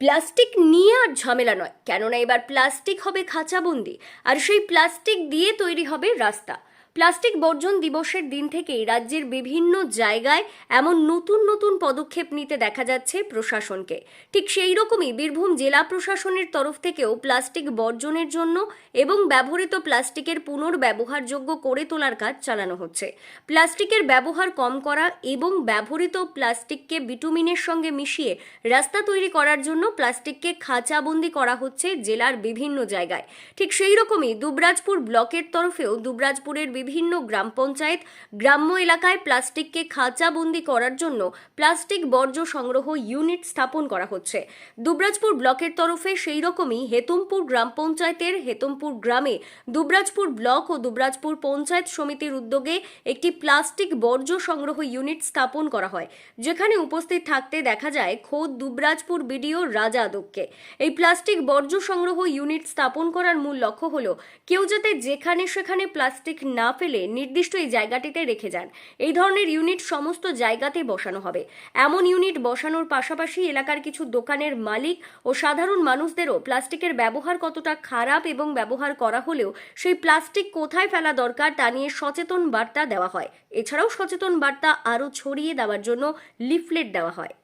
Plastic নিয়ে আর ঝামেলা নয়। কেননা এবার প্লাস্টিক হবে খাঁচাবন্দি, আর সেই প্লাস্টিক দিয়ে তৈরি হবে রাস্তা। প্লাস্টিক বর্জন দিবসের দিন থেকেই রাজ্যের বিভিন্ন জায়গায় এমন নতুন নতুন পদক্ষেপ নিতে দেখা যাচ্ছে প্রশাসনকে। ঠিক সেই রকমই বীরভূম জেলা প্রশাসনের তরফ থেকেও প্লাস্টিক বর্জনের জন্য এবং ব্যবহৃত প্লাস্টিকের পুনর্ব্যবহারযোগ্য করে তোলার কাজ চালানো হচ্ছে। প্লাস্টিকের ব্যবহার কম করা এবং ব্যবহৃত প্লাস্টিককে বিটুমিনের সঙ্গে মিশিয়ে রাস্তা তৈরি করার জন্য প্লাস্টিককে খাঁচাবন্দি করা হচ্ছে জেলার বিভিন্ন জায়গায়। ঠিক সেই রকমই দুবরাজপুর ব্লকের তরফেও দুবরাজপুরের বিভিন্ন গ্রাম পঞ্চায়েত, গ্রাম্য এলাকায় প্লাস্টিককে খাঁচাবন্দি করার জন্য প্লাস্টিক বর্জ্য সংগ্রহ ইউনিট স্থাপন করা হচ্ছে। দুবরাজপুর ব্লকের তরফে সেই রকমই হেতমপুর গ্রাম পঞ্চায়েতের হেতমপুর গ্রামে দুবরাজপুর ব্লক ও দুবরাজপুর পঞ্চায়েত সমিতির উদ্যোগে একটি প্লাস্টিক বর্জ্য সংগ্রহ ইউনিট স্থাপন করা হয়। যেখানে উপস্থিত থাকতে দেখা যায়, খোদ দুবরাজপুর বিডিও রাজা আদবকে। এই প্লাস্টিক বর্জ্য সংগ্রহ ইউনিট স্থাপন করার মূল লক্ষ্য হলো, কেউ যাতে যেখানে সেখানে প্লাস্টিক না ফেলে নির্দিষ্ট এই জায়গাটিতে রেখে যান। এই ধরনের ইউনিট সমস্ত জায়গাতে বসানো হবে। এমন ইউনিট বসানোর পাশাপাশি এলাকার কিছু দোকানের মালিক ও সাধারণ মানুষদেরও প্লাস্টিকের ব্যবহার কতটা খারাপ এবং ব্যবহার করা হলেও সেই প্লাস্টিক কোথায় ফেলা দরকার তা নিয়ে সচেতন বার্তা দেওয়া হয়। এছাড়াও সচেতন বার্তা আরও ছড়িয়ে দেওয়ার জন্য লিফলেট দেওয়া হয়।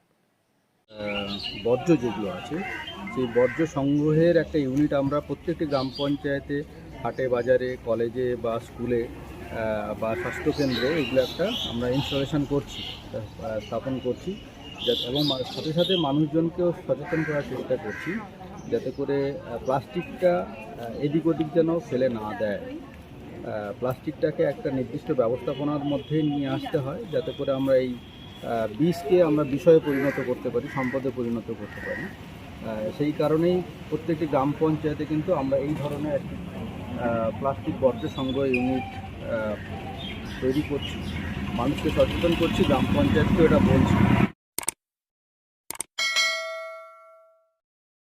বর্জ্য যেগুলো আছে, সেই বর্জ্য সংগ্রহের একটা ইউনিট আমরা প্রত্যেকটি গ্রাম পঞ্চায়েতে হাটে, বাজারে, কলেজে বা স্কুলে বা স্বাস্থ্যকেন্দ্রে এগুলো একটা আমরা ইনস্টলেশন করছি স্থাপন করছি। এবং সাথে সাথে মানুষজনকেও সচেতন করার চেষ্টা করছি, যাতে করে প্লাস্টিকটা এদিক ওদিক যেন ফেলে না দেয়। প্লাস্টিকটাকে একটা নির্দিষ্ট ব্যবস্থাপনার মধ্যে নিয়ে আসতে হয়, যাতে করে আমরা এই বিষকে আমরা বিষয়ে পরিণত করতে পারি, সম্পদে পরিণত করতে পারি। সেই কারণেই প্রত্যেকটি গ্রাম পঞ্চায়েতে কিন্তু আমরা এই ধরনের একটি প্লাস্টিক বর্জ্য সংগ্রহ ইউনিট তৈরি করছি। মানুষকে সচেতন করছি গ্রাম পঞ্চায়েতকেও এটা বলছি।